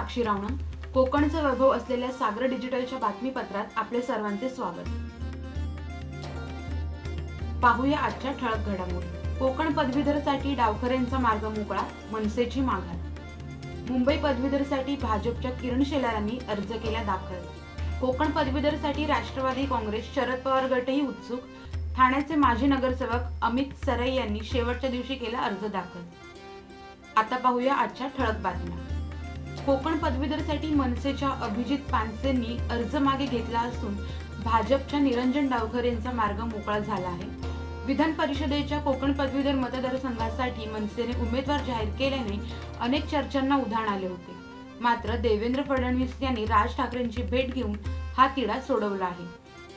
साक्षी रावणं कोकणचं वैभव असलेल्या सागर डिजिटलच्या बातमीपत्रात आपले सर्वांचे स्वागत. पाहूया आजच्या ठळक घडामोडी. कोकण पदवीधरसाठी डावखरेंचा मार्ग मोकळा मनसेची माघार. मुंबई पदवीधरसाठी भाजपच्या किरण शेलारांनी अर्ज केला दाखल. कोकण पदवीधरसाठी राष्ट्रवादी काँग्रेस शरद पवार गटही उत्सुक. ठाण्याचे माजी नगरसेवक अमित सरई यांनी शेवटच्या दिवशी केला अर्ज दाखल. आता पाहूया आजच्या ठळक बातम्या. कोकण पदवीधरसाठी मनसेच्या अभिजित पानसेंनी अर्ज मागे घेतला असून भाजपच्या निरंजन डावकर यांचा मार्ग मोकळा झाला आहे. विधान परिषदेच्या कोकण पदवीधर मतदारसंघासाठी मनसेने उमेदवार जाहीर केल्याने अनेक चर्चांना उधाण आले होते. मात्र देवेंद्र फडणवीस यांनी राज ठाकरेंची भेट घेऊन हा तिढा सोडवला आहे.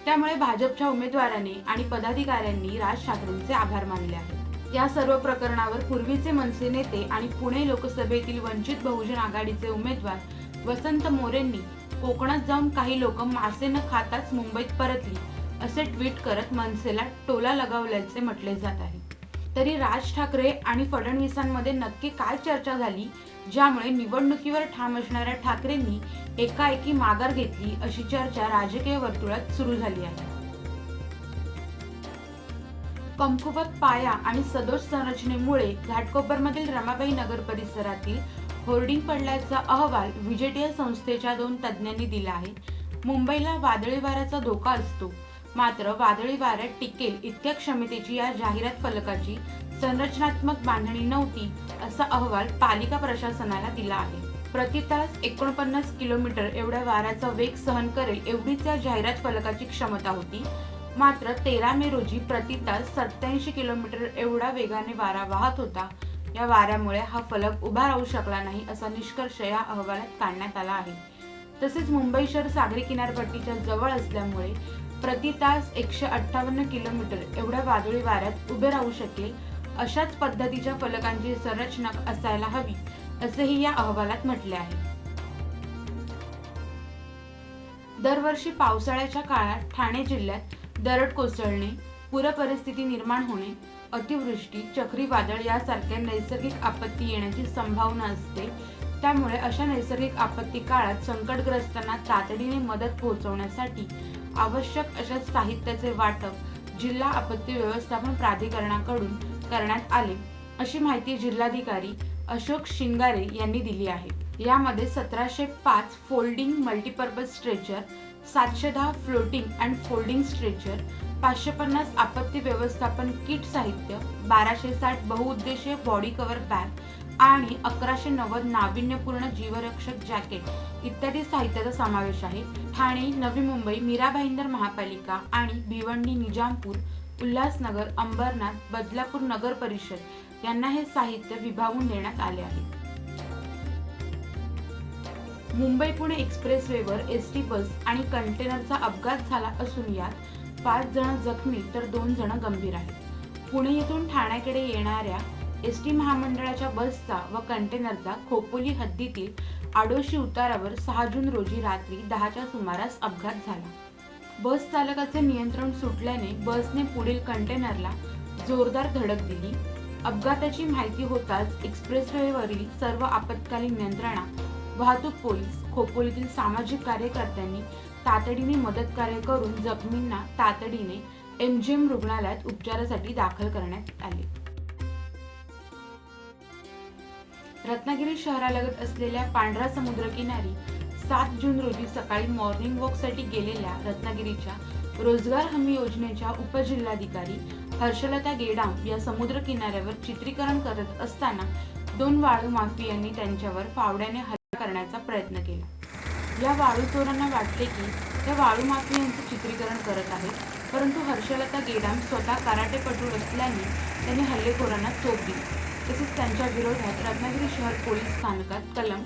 त्यामुळे भाजपच्या उमेदवाराने आणि पदाधिकाऱ्यांनी राज ठाकरेंचे आभार मानले आहेत. या सर्व प्रकरणावर पूर्वीचे मनसे नेते आणि पुणे लोकसभेतील वंचित बहुजन आघाडीचे उमेदवार वसंत मोरेंनी कोकणात जाऊन काही लोक मासे न खाताच मुंबईत परतली असे ट्विट करत मनसेला टोला लगावल्याचे म्हटले जात आहे. तरी राज ठाकरे आणि फडणवीसांमध्ये नक्की काय चर्चा झाली ज्यामुळे निवडणुकीवर ठाम असणाऱ्या ठाकरेंनी एकाएकी माघार घेतली अशी चर्चा राजकीय वर्तुळात सुरू झाली आहे. कमकुवत पाया आणि सदोष संरचनेमुळे घाटकोपरमधील रमाबाई नगर परिसरातील होर्डिंग पडल्याचा अहवाल विजेटीय संस्थेच्या दोन तज्ज्ञांनी दिला आहे. मुंबईला वादळी वाऱ्याचा धोका असतो. मात्र वादळी वाऱ्यात टिकेल इतक्या क्षमतेची या जाहिरात फलकाची संरचनात्मक बांधणी नव्हती असा अहवाल पालिका प्रशासनाला दिला आहे. प्रति तास एकोणपन्नास किलोमीटर एवढ्या वाऱ्याचा वेग सहन करेल एवढीच या जाहिरात फलकाची क्षमता होती. मात्र तेरा मे रोजी प्रति तास सत्याऐंशी किलोमीटर एवढा वेगाने वारा वाहत होता. या वाऱ्यामुळे हा फलक उभा राहू शकला नाही असा निष्कर्ष या अहवालात काढण्यात आला आहे. तसेच मुंबई शहर सागरी किनारपट्टीच्या जवळ असल्यामुळे प्रति तास एकशे अठ्ठावन्न किलोमीटर एवढ्या वादळी वाऱ्यात उभे राहू शकेल अशाच पद्धतीच्या फलकांची संरचना असायला हवी असेही या अहवालात म्हटले आहे. दरवर्षी पावसाळ्याच्या काळात ठाणे जिल्ह्यात दरड कोसळणे पूरपरिस्थिती निर्माण होणे अतिवृष्टी चक्रीवादळ यासारख्या नैसर्गिक आपत्ती येण्याची संभावना असते. त्यामुळे अशा नैसर्गिक आपत्ती काळात संकटग्रस्तांना तातडीने मदत पोहोचवण्यासाठी आवश्यक अशा साहित्याचे वाटप जिल्हा आपत्ती व्यवस्थापन प्राधिकरणाकडून करण्यात आले अशी माहिती जिल्हाधिकारी अशोक शिंगारे यांनी दिली आहे. यामध्ये सतराशे पाच फोल्डिंग मल्टीपर्पज स्ट्रेचर सातशे दहा फ्लोटिंग अँड फोल्डिंग स्ट्रेचर पाचशे पन्नास आपत्ती व्यवस्थापन किट साहित्य बाराशे साठ बहुउद्देशीय बॉडी कव्हर बॅग आणि अकराशे नव्वद नाविन्यपूर्ण जीवरक्षक जॅकेट इत्यादी साहित्याचा समावेश आहे. ठाणे नवी मुंबई मीरा भाईंदर महापालिका आणि भिवंडी निजामपूर उल्हासनगर अंबरनाथ बदलापूर नगर परिषद यांना हे साहित्य विभागून देण्यात आले आहे. मुंबई पुणे एक्सप्रेसवेवर एस टी बस आणि कंटेनरचा अपघात झाला असून यात पाच जण जखमी तर दोन जण गंभीर आहेत. पुणे येथून ठाण्याकडे येणाऱ्या एस टी महामंडळाच्या बसचा व कंटेनरचा खोपोली हद्दीतील आडोशी उतारावर सहा जून रोजी रात्री दहाच्या सुमारास अपघात झाला. बस चालकाचे नियंत्रण सुटल्याने बसने पुढील कंटेनरला जोरदार धडक दिली. अपघाताची माहिती होताच एक्सप्रेसवेवरील सर्व आपत्कालीन यंत्रणा वाहतूक पोलीस खोपोलीतील सामाजिक कार्यकर्त्यांनी तातडीने मदत कार्य करून जखमींना तातडीने एमजीएम रुग्णालयात उपचारासाठी दाखल करण्यात आले. रत्नागिरी शहरालगत असलेल्या पांढरा समुद्रकिनारी सात जून रोजी सकाळी मॉर्निंग वॉकसाठी गेलेल्या रत्नागिरीच्या रोजगार हमी योजनेच्या उपजिल्हाधिकारी हर्षलता गेडाम या समुद्र किनाऱ्यावर चित्रीकरण करत असताना दोन वाळू माफियांनी त्यांच्यावर फावड्याने करण्याचा प्रयत्न केला. या वाळू चोरांना वाटले की त्या वाळू माफियांचे चित्रीकरण करत आहेत परंतु हर्षलता गेडाम स्वतः कराटेपटू असल्याने त्यांनी हल्लेखोरांना चोप दिली. तसेच त्यांच्या विरोधात रत्नागिरी शहर पोलीस स्थानकात कलम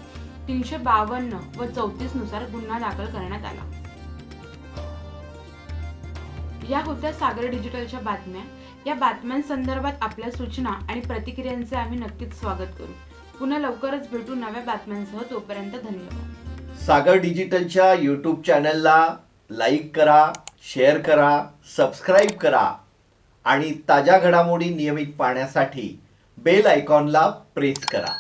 तीनशे बावन्न व चौतीसनुसार गुन्हा दाखल करण्यात आला. या होत्या सागर डिजिटलच्या बातम्या. या बातम्यांसंदर्भात आपल्या सूचना आणि प्रतिक्रियांचे आम्ही नक्कीच स्वागत करू. पुन्हा लवकरच भेटू नव्या बातम्यांसह तोपर्यंत धन्यवाद. सागर डिजिटलच्या यूट्यूब चॅनलला लाईक करा शेअर करा सबस्क्राईब करा आणि ताज्या घडामोडी नियमित पाहण्यासाठी बेल आयकॉनला प्रेस करा.